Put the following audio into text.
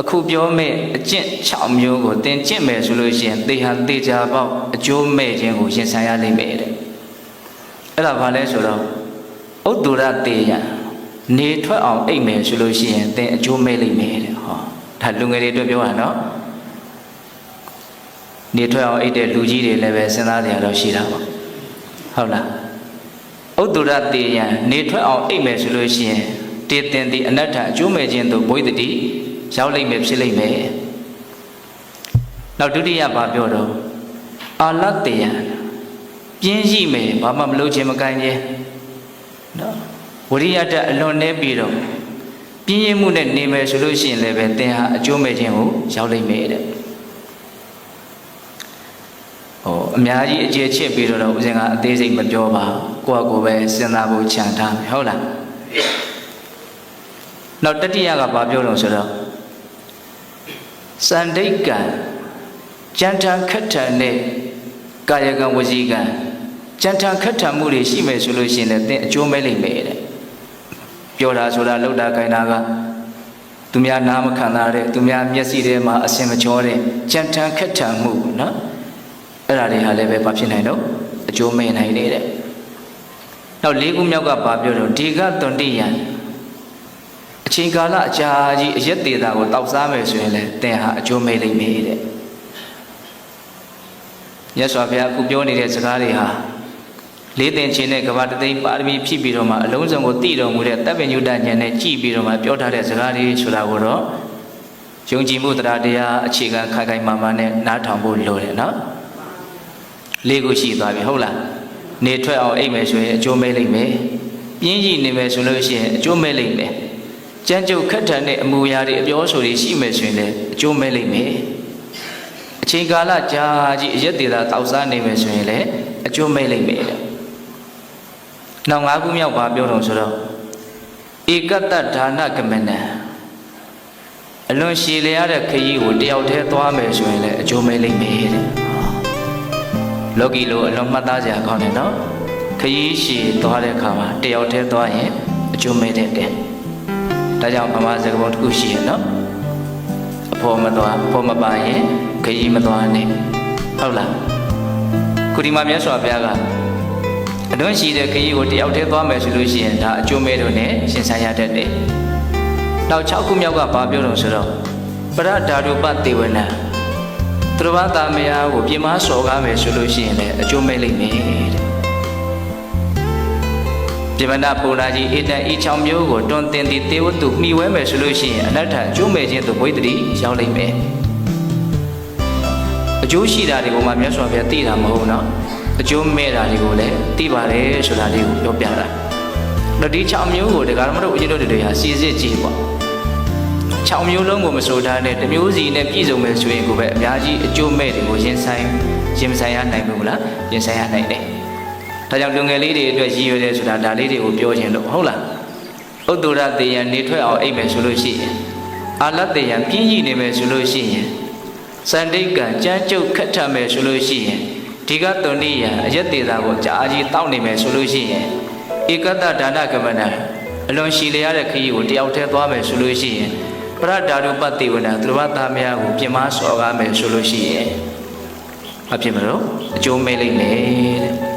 အခုပြောမဲ့အကျင့်6မျိုးကိုသင်ကျင့်မယ်ဆိုလို့ရှိရင်သေဟံသေချာပေါက်အကျိုးမဲ့ခြင်းကိုရင်ဆိုင်ရလိမ့်မယ်တဲ့အဲ့ဒါဘာလဲဆိုတော့ဥဒ္ဒရတေယံနေထွက်အောင်အိတ်မယ်ဆိုလို့ရှိရင်သင်အကျိုးမဲ့လိမ့်မယ်တဲ့ဟောဒါလူငယ်တွေအတွက်ပြောတာနော်နေထွက်အောင်အိတ်တဲ့လူကြီးတွေလည်းပဲစဉ်းစားကြရတော့ရှိတာပေါ့ဟုတ်လားဥဒ္ဒရတေယံနေထွက်အောင်အိတ်မယ်ဆိုလို့ရှိရင်တေတင်ဒီအနတ္ထအကျိုးမဲ့ခြင်းတို့ဘွိတတိ ရောက်လိမ့်မယ်ဖြစ်လိမ့်မယ်နောက်ဒုတိယဘာပြောတော့အာလတ္တယံပြင်းရှိမယ်ဘာမှမလုပ်ခြင်းမကိုင်းခြင်းနော်ဝရိယတအလွန်နေပြီးတော့ပြင်းရင်မှုနဲ့နေမယ်ဆိုလို့ရှိရင်လည်းပဲသင်ဟာအကျိုးမဲ့ခြင်းကိုရောက်လိမ့်မယ်တဲ့ဟောအများကြီးအကျေချစ်ပြီးတော့ဦးဇင်ကအသေးစိတ်မပြောပါဘူးကိုယ့်အကိုပဲစဉ်းစားဖို့ခြံထားမယ်ဟုတ်လားနောက်တတိယကဘာပြောလို့ဆိုတော့ စန္ဒိတ်ကံကြံထံခက်ထံနဲ့ကာယကံဝစီကံကြံထံခက်ထံမှုတွေရှိမယ်ဆိုလို့ရှိရင်လည်းသင်အကျိုးမဲ့လိမ့်မယ်တဲ့ပြောတာဆိုတာလောက်တာခိုင်းတာကသူများနားမခံတာတဲ့သူများမျက်စိထဲမှာအစင်မချောတဲ့ကြံထံခက်ထံမှုနော်အဲ့ဒါတွေဟာလည်းပဲဘာဖြစ်နိုင်တော့အကျိုးမဲ့နိုင်နေတဲ့နောက်လေးခုမြောက်ကဘာပြောတော့ဒီကတွန်တိယံအ ချိန်ကာလအကြာကြီးအရက်သေးတာကိုတောက်စားမယ်ဆိုရင်လည်းသင်ဟာအကျိုးမဲ့လိမ့်မယ်တဲ့မြတ်စွာဘုရားအခုပြောနေတဲ့စကားတွေဟာလေးသင်ခြင်းနဲ့ကဘာတသိန်းပါရမီဖြည့်ပြီးတော့မှအလုံးစုံကိုတည်တော်မူတဲ့တပ်ပညုတဉာဏ်နဲ့ကြည်ပြီးတော့မှပြောထားတဲ့စကားတွေဆိုတာကိုတော့ယုံကြည်မှုတရားတရားအခြေခံခိုင်ခိုင်မာမာနဲ့နားထောင်ဖို့လိုတယ်နော်လေးခုရှိသွားပြီဟုတ်လားနေထွက်အောင်အိပ်မယ်ဆိုရင်အကျိုးမဲ့လိမ့်မယ်ပြင်းကြီးနေမယ်ဆိုလို့ရှိရင်အကျိုးမဲ့လိမ့်မယ် ကြမ်းကြုတ်ခက်ထန်တဲ့အမူအရာတွေအပြောဆိုတွေရှိမယ်ဆိုရင်လည်းအကျိုးမဲ့လိမ့်မယ်အချိန်ကာလကြာကြီးအရက်သေးတာတောက်စားနေမယ်ဆိုရင်လည်းအကျိုးမဲ့လိမ့်မယ်တဲ့နောက်၅ခုမြောက်ပါပြောတော့ဆိုတော့ဧကတ္တဒါနကမနံအလွန်ရှည်လျားတဲ့ခရီးကိုတယောက်တည်းသွားမယ်ဆိုရင်လည်းအကျိုးမဲ့လိမ့်မယ်တဲ့လောကီလိုအလွန်မှတ်သားစရာကောင်းတယ်နော်ခရီးရှည်သွားတဲ့အခါမှာတယောက်တည်းသွားရင်အကျိုးမဲ့တဲ့တဲ့ ဒါကြောင့်ဗမာစကားပုံတစ်ခုရှိရနော်အဖို့မသွားအဖို့မပါရင်ခရီးမသွားနဲ့ဟုတ်လားခုဒီမှာမြတ်စွာဘုရားကအလွန်ရှိတဲ့ခရီးကိုတယောက်တည်းသွားမယ်ဆိုလို့ရှိရင်ဒါအကျိုးမဲ့တို့နဲ့ရှင်ဆိုင်ရတတ်တယ်နောက်6ခုမြောက်ကဘာပြောလို့ဆိုတော့ပရဓာတုပတေဝနာသူတော်ဘာသာမယားကိုပြင်မစော်ကားမယ်ဆိုလို့ရှိရင်လည်းအကျိုးမဲ့လိမ့်မယ်တဲ့ ပြမနာပူနာကြီးအေတံဤ6မျိုးကိုတွန်းတင်သည့်တေဝတုမှီဝဲမယ်ဆိုလို့ရှိရင်အနတ္ထအကျိုးမဲ့ခြင်းသို့ဝိတ္တိရောက်လိမ့်မယ်အကျိုးရှိတာတွေကိုမှမြတ်စွာဘုရားသိတာမဟုတ်နော်အကျိုးမဲ့တာတွေကိုလည်းသိပါတယ်ဆိုတာလေးကိုပြောပြတာတော့ဒီ6မျိုးကိုတရားဓမ္မတို့ဦးဇင်းတို့တွေဟာစီစစ်ကြည့်ပေါ့6မျိုးလုံးကိုမဆိုထားနဲ့တစ်မျိုးစီနဲ့ပြည့်စုံမယ်ဆိုရင်ကိုပဲအများကြီးအကျိုးမဲ့တွေကိုရင်ဆိုင်ရင်ဆိုင်ရနိုင်ဘူးလားရင်ဆိုင်ရနိုင်တယ် ဒါကြောင့်လူငယ်လေးတွေအတွက်ရည်ရွယ်တယ်ဆိုတာဒါလေးတွေကိုပြောခြင်းလို့ဟုတ်လားဥတ္တရတေယံနေထွက်အောင်အိပ်မယ်ဆိုလို့ရှိရင်အာလတ္တေယံပြင်းရည်နေမယ်ဆိုလို့ရှိရင်စန္ဒိတ်ကံကြမ်းကြုတ်ခက်ထမယ်ဆိုလို့ရှိရင်ဒီကတုန်တိယံအယက်သေးတာကိုကြာအကြီးတောက်နေမယ်ဆိုလို့ရှိရင်ဧကတ္တဒါနကမနာအလွန်ရှည်လျားတဲ့ခရီးကိုတယောက်တည်းသွားမယ်ဆိုလို့ရှိရင်ပရဒါရုပတိဝနာသူတော်ဘာသားများကိုပြင်မစော်ကားမယ်ဆိုလို့ရှိရင်မဖြစ်မလို့အကျိုးမဲ့လိမ့်မယ်တဲ့